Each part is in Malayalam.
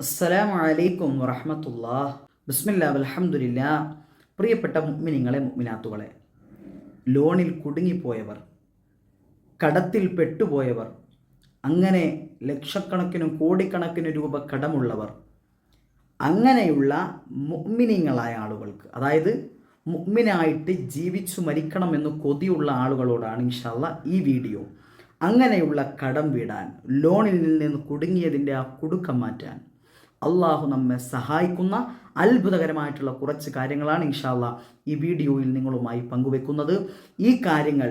അസ്സലാമു അലൈക്കും വറഹമത്തുല്ലാ ബിസ്മില്ലാ അൽഹംദുലില്ലാ പ്രിയപ്പെട്ട മുഅ്മിനീങ്ങളെ മുഗ്മിനാത്തുകളെ ലോണിൽ കുടുങ്ങിപ്പോയവർ കടത്തിൽ പെട്ടുപോയവർ അങ്ങനെ ലക്ഷക്കണക്കിനും കോടിക്കണക്കിന് രൂപ കടമുള്ളവർ അങ്ങനെയുള്ള മുഗ്മിനിങ്ങളായ ആളുകൾക്ക് അതായത് മുഅ്മിനായിട്ട് ജീവിച്ചു മരിക്കണമെന്ന് കൊതിയുള്ള ആളുകളോടാണ് ഇൻഷാല്ല ഈ വീഡിയോ. അങ്ങനെയുള്ള കടം വീടാൻ ലോണിൽ നിന്ന് കുടുങ്ങിയതിന്റെ ആ കുടുക്കം മാറ്റാൻ അള്ളാഹു നമ്മെ സഹായിക്കുന്ന അത്ഭുതകരമായിട്ടുള്ള കുറച്ച് കാര്യങ്ങളാണ് ഇൻഷാല്ല ഈ വീഡിയോയിൽ നിങ്ങളുമായി പങ്കുവെക്കുന്നത്. ഈ കാര്യങ്ങൾ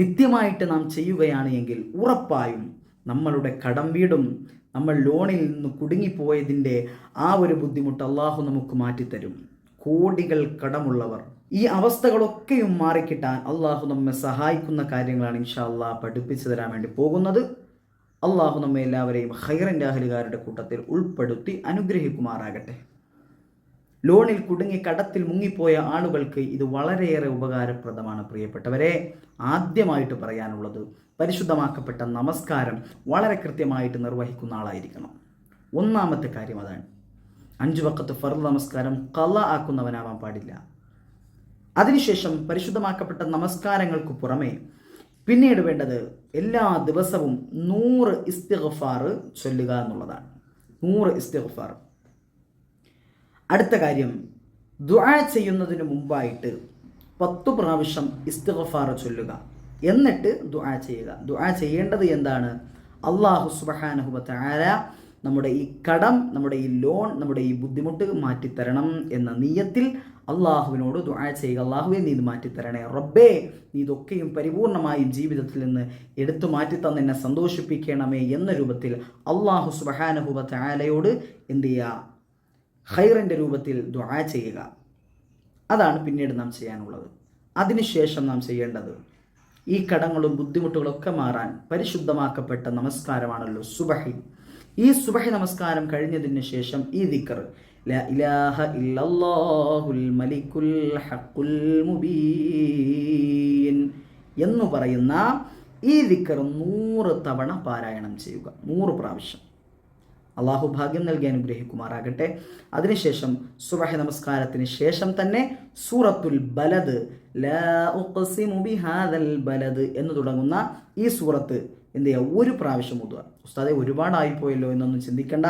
നിത്യമായിട്ട് നാം ചെയ്യുകയാണ് എങ്കിൽ ഉറപ്പായും നമ്മളുടെ കടം വീടും നമ്മൾ ലോണിൽ നിന്ന് കുടുങ്ങിപ്പോയതിന്റെ ആ ഒരു ബുദ്ധിമുട്ട് അള്ളാഹു നമുക്ക് മാറ്റിത്തരും. കോടികൾ കടമുള്ളവർ. ഈ അവസ്ഥകളൊക്കെയും മാറിക്കിട്ടാൻ അള്ളാഹു നമ്മെ സഹായിക്കുന്ന കാര്യങ്ങളാണ് ഇൻഷാ അള്ളാഹ് പഠിപ്പിച്ചു തരാൻ വേണ്ടി പോകുന്നത്. അള്ളാഹു നമ്മെ എല്ലാവരെയും ഹൈറന്റെ അഹലുകാരുടെ കൂട്ടത്തിൽ ഉൾപ്പെടുത്തി അനുഗ്രഹിക്കുമാറാകട്ടെ. ലോണിൽ കുടുങ്ങി കടത്തിൽ മുങ്ങിപ്പോയ ആളുകൾക്ക് ഇത് വളരെയേറെ ഉപകാരപ്രദമാണ് പ്രിയപ്പെട്ടവരെ. ആദ്യമായിട്ട് പറയാനുള്ളത് പരിശുദ്ധമാക്കപ്പെട്ട നമസ്കാരം വളരെ കൃത്യമായിട്ട് നിർവഹിക്കുന്ന ആളായിരിക്കണം. ഒന്നാമത്തെ കാര്യം അതാണ്. അഞ്ചു വക്കത്ത് ഫർദ് നമസ്കാരം കല ആക്കുന്നവനാവാൻ പാടില്ല. അതിനുശേഷം പരിശുദ്ധമാക്കപ്പെട്ട നമസ്കാരങ്ങൾക്ക് പുറമേ പിന്നീട് വേണ്ടത് എല്ലാ ദിവസവും നൂറ് ഇസ്തിഗ്ഫാർ ചൊല്ലുക എന്നുള്ളതാണ്. നൂറ് ഇസ്തിഗ്ഫാർ അടുത്ത കാര്യം ദുആ ചെയ്യുന്നതിന് മുമ്പായിട്ട് പത്ത് പ്രാവശ്യം ഇസ്തിഗ്ഫാർ ചൊല്ലുക. എന്നിട്ട് ദുആ ചെയ്യുക. ദുആ ചെയ്യേണ്ടത് എന്താണ്? അള്ളാഹു സുബഹാനഹുബത്ത് ആര നമ്മുടെ ഈ കടം നമ്മുടെ ഈ ലോൺ നമ്മുടെ ഈ ബുദ്ധിമുട്ട് മാറ്റിത്തരണം എന്ന നീയത്തിൽ അള്ളാഹുവിനോട് ദുആ ചെയ്യുക. അള്ളാഹുവെ നീ ഇത് മാറ്റിത്തരണേ. റബ്ബേ നീ ഇതൊക്കെയും പരിപൂർണമായും ജീവിതത്തിൽ നിന്ന് എടുത്തു മാറ്റി തന്നെ എന്നെ സന്തോഷിപ്പിക്കണമേ എന്ന രൂപത്തിൽ അള്ളാഹു സുബഹാനഹുബ ആലയോട് എന്ത് ചെയ്യുക? രൂപത്തിൽ ദുആ ചെയ്യുക. അതാണ് പിന്നീട് നാം ചെയ്യാനുള്ളത്. അതിനുശേഷം നാം ചെയ്യേണ്ടത് ഈ കടങ്ങളും ബുദ്ധിമുട്ടുകളൊക്കെ മാറാൻ പരിശുദ്ധമാക്കപ്പെട്ട നമസ്കാരമാണല്ലോ സുബഹി. ഈ സുബഹി നമസ്കാരം കഴിഞ്ഞതിന് ശേഷം ഈ ദിക്കർ ഇലാഹ ഇല്ലല്ലാഹുൽ മലിക്കുൽ മുബീൻ എന്ന് പറയുന്ന ഈ ദിക്കർ നൂറ് തവണ പാരായണം ചെയ്യുക നൂറ് പ്രാവശ്യം. അള്ളാഹു ഭാഗ്യം നൽകി അനുഗ്രഹിക്കുമാറാകട്ടെ. അതിനുശേഷം സുബഹ നമസ്കാരത്തിന് ശേഷം തന്നെ സൂറത്തുൽ ബലദ് ബലദ് എന്ന് തുടങ്ങുന്ന ഈ സൂറത്ത് എന്ത് ചെയ്യുക ഒരു പ്രാവശ്യം ഓതുക. ഉസ്താദെ ഒരുപാടായിപ്പോയല്ലോ എന്നൊന്നും ചിന്തിക്കേണ്ട.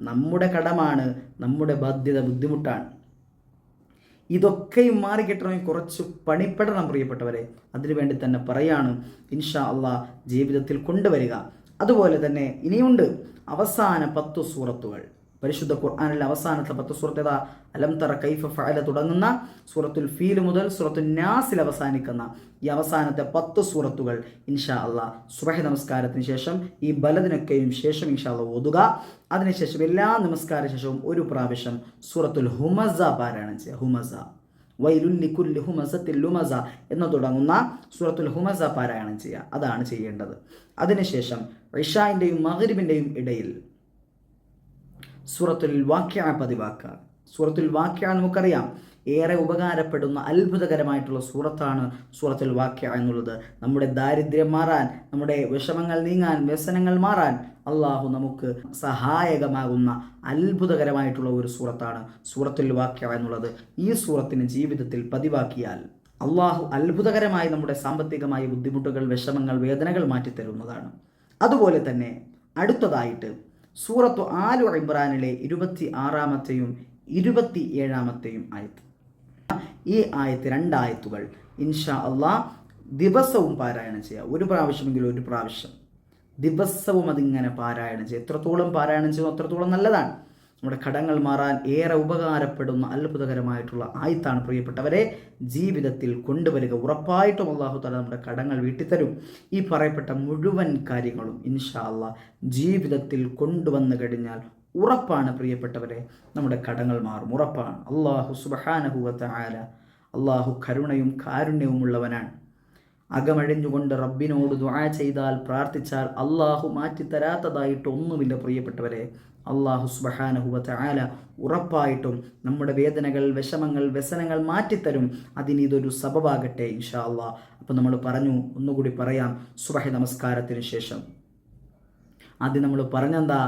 നമ്മുടെ കടമാണ് നമ്മുടെ ബാധ്യത ബുദ്ധിമുട്ടാണ്. ഇതൊക്കെയും മാറി കിട്ടണമെങ്കിൽ കുറച്ച് പണിപ്പെടണം പ്രിയപ്പെട്ടവരെ. അതിനുവേണ്ടി തന്നെ പറയാണ് ഇൻഷാ അള്ളാഹ് ജീവിതത്തിൽ കൊണ്ടുവരിക. അതുപോലെ തന്നെ ഇനിയുണ്ട് അവസാന പത്തു സൂറത്തുകൾ. പരിശുദ്ധ ഖുർആാനിലെ അവസാനത്തെ പത്ത് സൂറത്ത് ഏതാ? അലം തറ കൈഫ ഫഅല തുടങ്ങുന്ന സൂറത്തുൽ ഫീൽ മുതൽ സൂറത്തുൽ നാസിൽ അവസാനിക്കുന്ന ഈ അവസാനത്തെ പത്ത് സൂറത്തുകൾ ഇൻഷാ അള്ളാ. സുബഹ നമസ്കാരത്തിന് ശേഷം ഈ ബലദിനൊക്കെയും ശേഷം ഇൻഷാ അല്ല ഓതുക. അതിനുശേഷം എല്ലാ നമസ്കാര ശേഷവും ഒരു പ്രാവശ്യം സൂറത്തുൽ ഹുമസ പാരായണം ചെയ്യുക. ഹുമസ. വൈലുല്ലിക്കുല്ലി ഹുമസത്തിൽ ലുമസ എന്ന് തുടങ്ങുന്ന സൂറത്തുൽ ഹുമസ പാരായണം ചെയ്യുക. അതാണ് ചെയ്യേണ്ടത്. അതിനുശേഷം ഇഷാന്റെയും മഹരിബിന്റെയും ഇടയിൽ സൂറത്തുൽ വാക്യ പതിവാക്കുക. സൂറത്തുൽ വാക്യ നമുക്കറിയാം. ഏറെ ഉപകാരപ്പെടുന്ന അത്ഭുതകരമായിട്ടുള്ള സൂറത്താണ് സൂറത്തുൽ വാക്യ എന്നുള്ളത്. നമ്മുടെ ദാരിദ്ര്യം മാറാൻ നമ്മുടെ വിഷമങ്ങൾ നീങ്ങാൻ വ്യസനങ്ങൾ മാറാൻ അള്ളാഹു നമുക്ക് സഹായകമാകുന്ന അത്ഭുതകരമായിട്ടുള്ള ഒരു സൂറത്താണ് സൂറത്തുൽ വാക്യ എന്നുള്ളത്. ഈ സൂറത്തിന് ജീവിതത്തിൽ പതിവാക്കിയാൽ അള്ളാഹു അത്ഭുതകരമായി നമ്മുടെ സാമ്പത്തികമായ ബുദ്ധിമുട്ടുകൾ വിഷമങ്ങൾ വേദനകൾ മാറ്റിത്തരുന്നതാണ്. അതുപോലെ തന്നെ അടുത്തതായിട്ട് സൂറത്തു ആലു ഇബ്രാനിലെ ഇരുപത്തി ആറാമത്തെയും ഇരുപത്തി ഏഴാമത്തെയും ആയത്ത് ഈ ആയത്ത് രണ്ടായത്തുകൾ ഇൻഷാ അള്ളാ ദിവസവും പാരായണം ചെയ്യുക ഒരു പ്രാവശ്യമെങ്കിലും ഒരു പ്രാവശ്യം. ദിവസവും അതിങ്ങനെ പാരായണം ചെയ്യുക എത്രത്തോളം പാരായണം ചെയ്യുന്നു അത്രത്തോളം നല്ലതാണ്. നമ്മുടെ കടങ്ങൾ മാറാൻ ഏറെ ഉപകാരപ്പെടുന്ന അത്ഭുതകരമായിട്ടുള്ള ആയത്താണ് പ്രിയപ്പെട്ടവരെ. ജീവിതത്തിൽ കൊണ്ടുവരിക ഉറപ്പായിട്ടും അള്ളാഹു തല നമ്മുടെ കടങ്ങൾ വീട്ടിത്തരും. ഈ പറയപ്പെട്ട മുഴുവൻ കാര്യങ്ങളും ഇൻഷാ അള്ളാ ജീവിതത്തിൽ കൊണ്ടുവന്നു കഴിഞ്ഞാൽ ഉറപ്പാണ് പ്രിയപ്പെട്ടവരെ. നമ്മുടെ കടങ്ങൾ മാറും. ഉറപ്പാണ്. അള്ളാഹു സുബഹാനഹുവത്ത ആല അള്ളാഹു കരുണയും കാരുണ്യവുമുള്ളവനാണ്. അകമഴിഞ്ഞുകൊണ്ട് റബ്ബിനോട് ദുആ ചെയ്താൽ പ്രാർത്ഥിച്ചാൽ അള്ളാഹു മാറ്റിത്തരാത്തതായിട്ട് ഒന്നുമില്ല പ്രിയപ്പെട്ടവരെ. അള്ളാഹു സുബഹാനഹുവ ആല ഉറപ്പായിട്ടും നമ്മുടെ വേദനകൾ വിഷമങ്ങൾ വ്യസനങ്ങൾ മാറ്റിത്തരും. അതിന് ഇതൊരു സബബാകട്ടെ ഇൻഷാ അള്ളാ അപ്പം നമ്മൾ പറഞ്ഞു ഒന്നുകൂടി പറയാം സുബഹി നമസ്കാരത്തിന് ശേഷം. ആദ്യം നമ്മൾ പറഞ്ഞെന്താ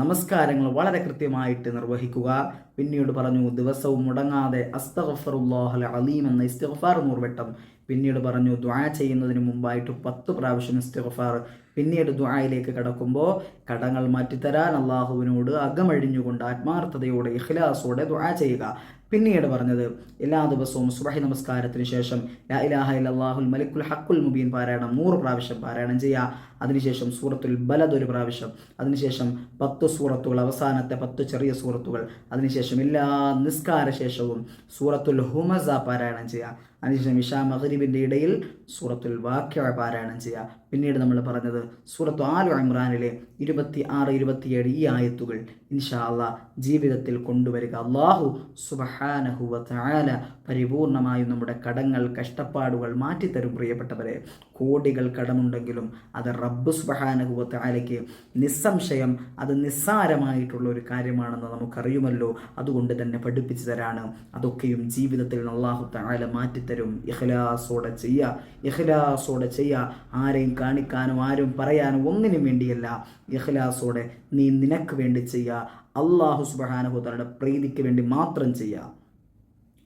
നമസ്കാരങ്ങൾ വളരെ കൃത്യമായിട്ട് നിർവഹിക്കുക. പിന്നീട് പറഞ്ഞു ദിവസവും മുടങ്ങാതെ അസ്തഗഫറുല്ലാഹൽ അലീം എന്ന ഇസ്തിഗ്ഫാർ നൂറുവട്ടം. പിന്നീട് പറഞ്ഞു ദ്വാ ചെയ്യുന്നതിന് മുമ്പായിട്ട് പത്ത് പ്രാവശ്യം ഇസ്തിഗ്ഫാർ. പിന്നീട് ദ്വായിലേക്ക് കടക്കുമ്പോൾ കടങ്ങൾ മാറ്റിത്തരാൻ അള്ളാഹുവിനോട് അകമഴിഞ്ഞുകൊണ്ട് ആത്മാർത്ഥതയോടെ ഇഖ്ലാസോടെ ദ്വാ ചെയ്യുക. പിന്നീട് പറഞ്ഞത് എല്ലാ ദിവസവും സുബഹി നമസ്കാരത്തിന് ശേഷം ലാ ഇലാഹ ഇല്ലല്ലാഹുൽ മലിക്കുൽ ഹക്കുൽ മുബീൻ പാരായണം നൂറ് പ്രാവശ്യം പാരായണം ചെയ്യുക. അതിനുശേഷം സൂറത്തുൽ ബലദ് ഒരു പ്രാവശ്യം അതിനുശേഷം പത്ത് സൂറത്തുകൾ അവസാനത്തെ പത്ത് ചെറിയ സൂറത്തുകൾ അതിനുശേഷം എല്ലാ നിസ്കാര ശേഷവും സൂറത്തുൽ ഹുമസ പാരായണം ചെയ്യുക. അതിനുശേഷം ഇഷാ മഹരീബിന്റെ ഇടയിൽ സൂറത്തുൽ വാക്യ പാരായണം ചെയ്യുക. പിന്നീട് നമ്മൾ പറഞ്ഞത് സൂറത്തു ആലു ഇമ്രാനിലെ ഇരുപത്തി ആറ് ഇരുപത്തിയേഴ് ഈ ആയത്തുകൾ ഇൻഷാ അള്ളാഹ് ജീവിതത്തിൽ കൊണ്ടുവരിക. അള്ളാഹു സുബഹാനഹുവ താല പരിപൂർണമായും നമ്മുടെ കടങ്ങൾ കഷ്ടപ്പാടുകൾ മാറ്റിത്തരും പ്രിയപ്പെട്ടവരെ. കോടികൾ കടമുണ്ടെങ്കിലും അത് റബ്ബ് സുബഹാനുഭവത്തെ ആലയ്ക്ക് നിസ്സംശയം അത് നിസ്സാരമായിട്ടുള്ള ഒരു കാര്യമാണെന്ന് നമുക്കറിയുമല്ലോ. അതുകൊണ്ട് തന്നെ പഠിപ്പിച്ചു തരാണ്. അതൊക്കെയും ജീവിതത്തിൽ അള്ളാഹു താല മാറ്റിത്തരും. ഇഹ്ലാസോടെ ചെയ്യുക ഇഹ്ലാസോടെ ചെയ്യുക ആരെയും കാണിക്കാനും ആരും പറയാനും ഒന്നിനും വേണ്ടിയല്ല. ഇഹ്ലാസോടെ നീ നിനക്ക് വേണ്ടി ചെയ്യുക അള്ളാഹു സുബഹാനുഭവത്തലയുടെ പ്രീതിക്ക് വേണ്ടി മാത്രം ചെയ്യുക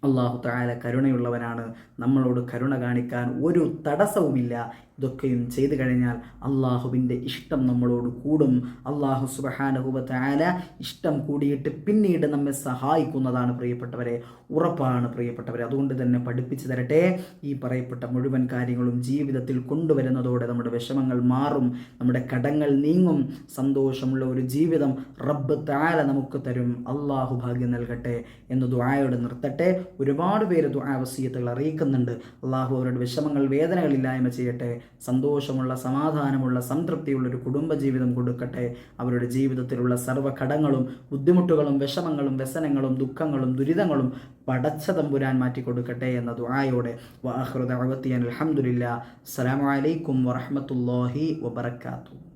അള്ളാഹു താല കരുണയുള്ളവനാണ്. നമ്മളോട് കരുണ കാണിക്കാൻ ഒരു തടസ്സവുമില്ല. ഇതൊക്കെയും ചെയ്തു കഴിഞ്ഞാൽ അള്ളാഹുവിന്റെ ഇഷ്ടം നമ്മളോട് കൂടും. അള്ളാഹു സുബഹാനഹുബ ആല ഇഷ്ടം കൂടിയിട്ട് പിന്നീട് നമ്മെ സഹായിക്കുന്നതാണ് പ്രിയപ്പെട്ടവരെ. ഉറപ്പാണ് പ്രിയപ്പെട്ടവരെ. അതുകൊണ്ട് തന്നെ പഠിപ്പിച്ചു തരട്ടെ. ഈ പറയപ്പെട്ട മുഴുവൻ കാര്യങ്ങളും ജീവിതത്തിൽ കൊണ്ടുവരുന്നതോടെ നമ്മുടെ വിഷമങ്ങൾ മാറും. നമ്മുടെ കടങ്ങൾ നീങ്ങും. സന്തോഷമുള്ള ഒരു ജീവിതം റബ്ബ് താല നമുക്ക് തരും. അള്ളാഹു ഭാഗ്യം നൽകട്ടെ എന്ന് ദുആയോട് നിർത്തട്ടെ. ഒരുപാട് പേര് ദുആ വസീയത്തുകൾ അറിയിക്കുന്നുണ്ട്. അള്ളാഹു അവരുടെ വിഷമങ്ങൾ വേദനകളില്ലായ്മ ചെയ്യട്ടെ. സന്തോഷമുള്ള സമാധാനമുള്ള സംതൃപ്തിയുള്ള ഒരു കുടുംബജീവിതം കൊടുക്കട്ടെ. അവരുടെ ജീവിതത്തിലുള്ള സർവ കടങ്ങളും ബുദ്ധിമുട്ടുകളും വിഷമങ്ങളും വ്യസനങ്ങളും ദുഃഖങ്ങളും ദുരിതങ്ങളും പടച്ച തമ്പുരാൻ മാറ്റി കൊടുക്കട്ടെ എന്ന ദുആയോടെ. വാഹൃദ അലഹമുല്ല അസ്സലാമു അലൈക്കും വറഹമത്തല്ലാഹി വബർക്കാത്തു